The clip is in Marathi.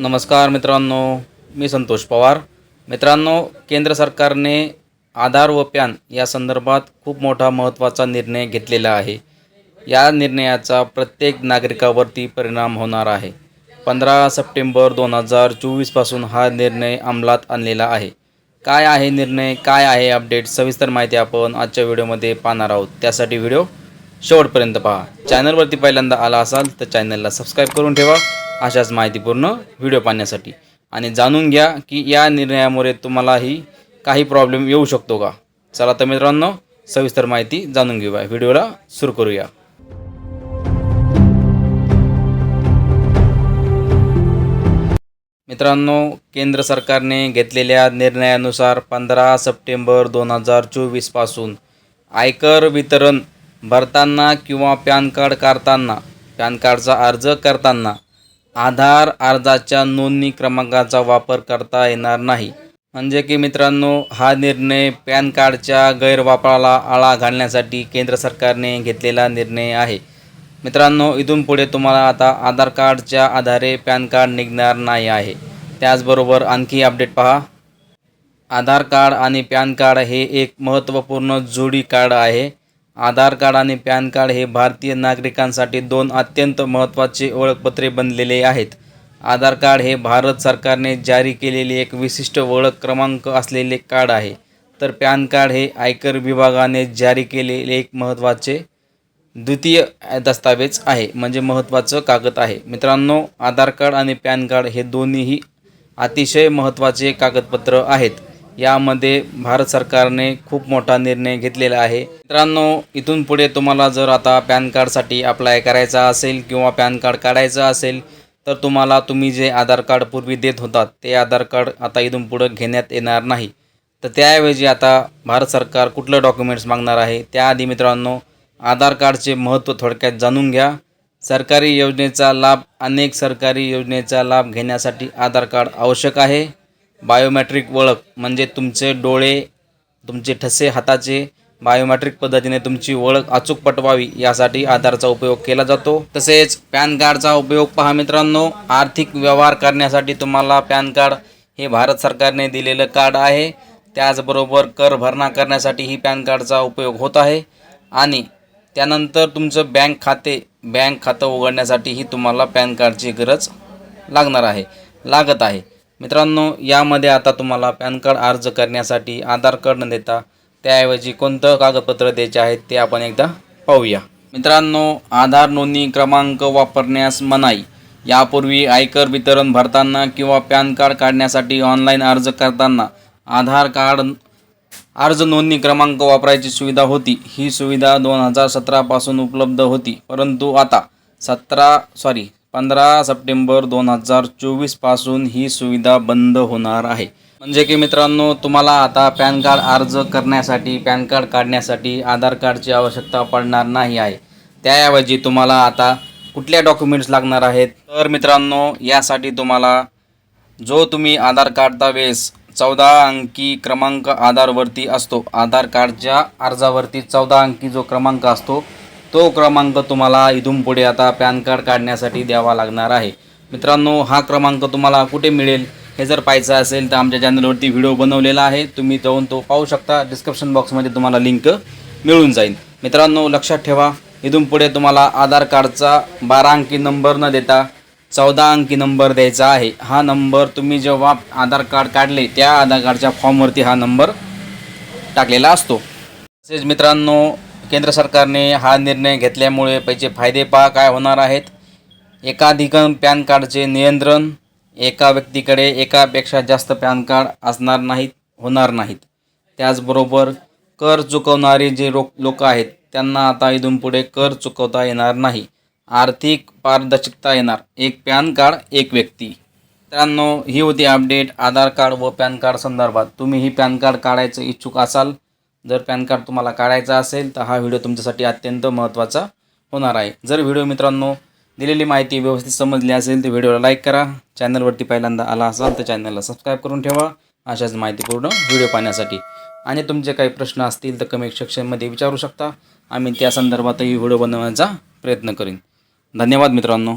नमस्कार मित्रांनो मी संतोष पवार. मित्रांनो केंद्र सरकारने आधार व पॅन या संदर्भात खूप मोठा महत्त्वाचा निर्णय घेतलेला आहे. या निर्णयाचा प्रत्येक नागरिकावरती परिणाम होणार आहे. पंधरा सप्टेंबर दोन हजार चोवीसपासून हा निर्णय अंमलात आणलेला आहे. काय आहे निर्णय? काय आहे अपडेट? सविस्तर माहिती आपण आजच्या व्हिडिओमध्ये पाहणार आहोत. त्यासाठी व्हिडिओ शेवटपर्यंत पहा. चॅनलवरती पहिल्यांदा आला असाल तर चॅनलला सबस्क्राईब करून ठेवा. अशाच माहितीपूर्ण व्हिडिओ पाहण्यासाठी. आणि जाणून घ्या की या निर्णयामुळे तुम्हालाही काही प्रॉब्लेम येऊ शकतो का? चला तर मित्रांनो सविस्तर माहिती जाणून घेऊया. व्हिडिओला सुरू करूया. मित्रांनो केंद्र सरकारने घेतलेल्या निर्णयानुसार पंधरा सप्टेंबर दोन हजार चोवीसपासून आयकर वितरण भरताना किंवा पॅन कार्ड काढताना पॅन कार्डचा अर्ज करताना आधार अर्जाच्या नोंदणी क्रमांकाचा वापर करता येणार नाही. म्हणजे की मित्रांनो हा निर्णय पॅन कार्डच्या गैरवापराला आळा घालण्यासाठी केंद्र सरकारने घेतलेला निर्णय आहे. मित्रांनो इथून पुढे तुम्हाला आता आधार कार्डच्या आधारे पॅन कार्ड निघणार नाही आहे. त्याचबरोबर आणखी अपडेट पहा. आधार कार्ड आणि पॅन कार्ड हे एक महत्त्वपूर्ण जोडी कार्ड आहे. आधार कार्ड आणि पॅन कार्ड हे भारतीय नागरिकांसाठी दोन अत्यंत महत्त्वाचे ओळखपत्रे बनलेले आहेत. आधार कार्ड हे भारत सरकारने जारी केलेले एक विशिष्ट ओळख क्रमांक असलेले कार्ड आहे. तर पॅन कार्ड हे आयकर विभागाने जारी केलेले एक महत्त्वाचे द्वितीय दस्तावेज आहे म्हणजे महत्त्वाचं कागद आहे. मित्रांनो आधार कार्ड आणि पॅन कार्ड हे दोन्हीही अतिशय महत्त्वाचे कागदपत्र आहेत. यामध्ये भारत सरकारने खूप मोठा निर्णय घेतलेला आहे. मित्रांनो इथून पुढे तुम्हाला जर आता पॅन कार्डसाठी अप्लाय करायचा असेल किंवा पॅन कार्ड काढायचं असेल तर तुम्हाला तुम्ही जे आधार कार्ड पूर्वी देत होतात ते आधार कार्ड आता इथून पुढं घेण्यात येणार नाही. तर त्याऐवजी आता भारत सरकार कुठलं डॉक्युमेंट्स मागणार आहे त्याआधी मित्रांनो आधार कार्डचे महत्त्व थोडक्यात जाणून घ्या. सरकारी योजनेचा लाभ अनेक सरकारी योजनेचा लाभ घेण्यासाठी आधार कार्ड आवश्यक आहे. बायोमॅट्रिक ओळख म्हणजे तुमचे डोळे तुमचे ठसे हाताचे बायोमॅट्रिक पद्धतीने तुमची ओळख अचूक पटवावी यासाठी आधारचा उपयोग केला जातो. तसेच पॅन कार्डचा उपयोग पहा मित्रांनो आर्थिक व्यवहार करण्यासाठी तुम्हाला पॅन कार्ड हे भारत सरकारने दिलेलं कार्ड आहे. त्याचबरोबर कर भरणा करण्यासाठीही पॅन कार्डचा उपयोग होत आहे. आणि त्यानंतर तुमचं बँक खाते बँक खातं उघडण्यासाठीही तुम्हाला पॅन कार्डची गरज लागणार आहे लागत आहे. मित्रांनो यामध्ये आता तुम्हाला पॅन कार्ड अर्ज करण्यासाठी आधार कार्ड न देता त्याऐवजी कोणतं कागदपत्र द्यायचे आहेत ते आपण एकदा पाहूया. मित्रांनो आधार नोंदणी क्रमांक वापरण्यास मनाई. यापूर्वी आयकर वितरण भरताना किंवा पॅन कार्ड काढण्यासाठी ऑनलाईन अर्ज करताना आधार कार्ड अर्ज नोंदणी क्रमांक वापरायची सुविधा होती. ही सुविधा दोन हजार सतरापासून उपलब्ध होती. परंतु आता सतरा सॉरी पंधरा सप्टेंबर दोन हजार चोवीसपासून ही सुविधा बंद होणार आहे. म्हणजे की मित्रांनो तुम्हाला आता पॅन कार्ड अर्ज करण्यासाठी पॅन कार्ड काढण्यासाठी आधार कार्डची आवश्यकता पडणार नाही आहे. त्याऐवजी तुम्हाला आता कुठल्या डॉक्युमेंट्स लागणार आहेत? तर मित्रांनो यासाठी तुम्हाला जो तुम्ही आधार कार्डचा वेळेस चौदा अंकी क्रमांक आधारवरती असतो आधार कार्डच्या अर्जावरती चौदा अंकी जो क्रमांक असतो तो क्रमांक तुम्हाला इथून पुढे आता पॅन कार्ड काढण्यासाठी द्यावा लागणार आहे. मित्रांनो हा क्रमांक तुम्हाला कुठे मिळेल हे जर पाहायचं असेल तर आमच्या चॅनलवरती व्हिडिओ बनवलेला आहे. तुम्ही जाऊन तो पाहू शकता. डिस्क्रिप्शन बॉक्समध्ये तुम्हाला लिंक मिळून जाईल. मित्रांनो लक्षात ठेवा इथून पुढे तुम्हाला आधार कार्डचा बारा अंकी नंबर न देता चौदा अंकी नंबर द्यायचा आहे. हा नंबर तुम्ही जेव्हा आधार कार्ड काढले त्या आधार कार्डच्या फॉर्मवरती हा नंबर टाकलेला असतो. तसेच मित्रांनो केंद्र सरकारने हा निर्णय घेतल्यामुळे पैसे फायदे पहा काय होणार आहेत. एकाधिक पॅन कार्डचे नियंत्रण एका व्यक्तीकडे एकापेक्षा जास्त पॅन कार्ड असणार नाहीत होणार नाहीत. त्याचबरोबर कर चुकवणारे जे रो लोक आहेत त्यांना आता इथून पुढे कर चुकवता येणार नाही. आर्थिक पारदर्शकता येणार. एक पॅन कार्ड एक व्यक्ती. मित्रांनो ही होती अपडेट आधार कार्ड व पॅन कार्ड संदर्भात. तुम्ही ही पॅन कार्ड काढायचं इच्छुक असाल जर पॅन कार्ड तुम्हाला काढायचा असेल तर हा व्हिडिओ तुमच्यासाठी अत्यंत महत्त्वाचा होणार आहे. जर व्हिडिओ मित्रांनो दिलेली माहिती व्यवस्थित समजली असेल तर व्हिडिओला लाईक करा. चॅनलवरती पहिल्यांदा आला असाल तर चॅनलला सबस्क्राईब करून ठेवा. अशाच माहितीपूर्ण व्हिडिओ पाहण्यासाठी. आणि तुमचे काही प्रश्न असतील तर कमेंट सेक्शनमध्ये विचारू शकता. आम्ही त्या संदर्भातही व्हिडिओ बनवण्याचा प्रयत्न करीन. धन्यवाद मित्रांनो.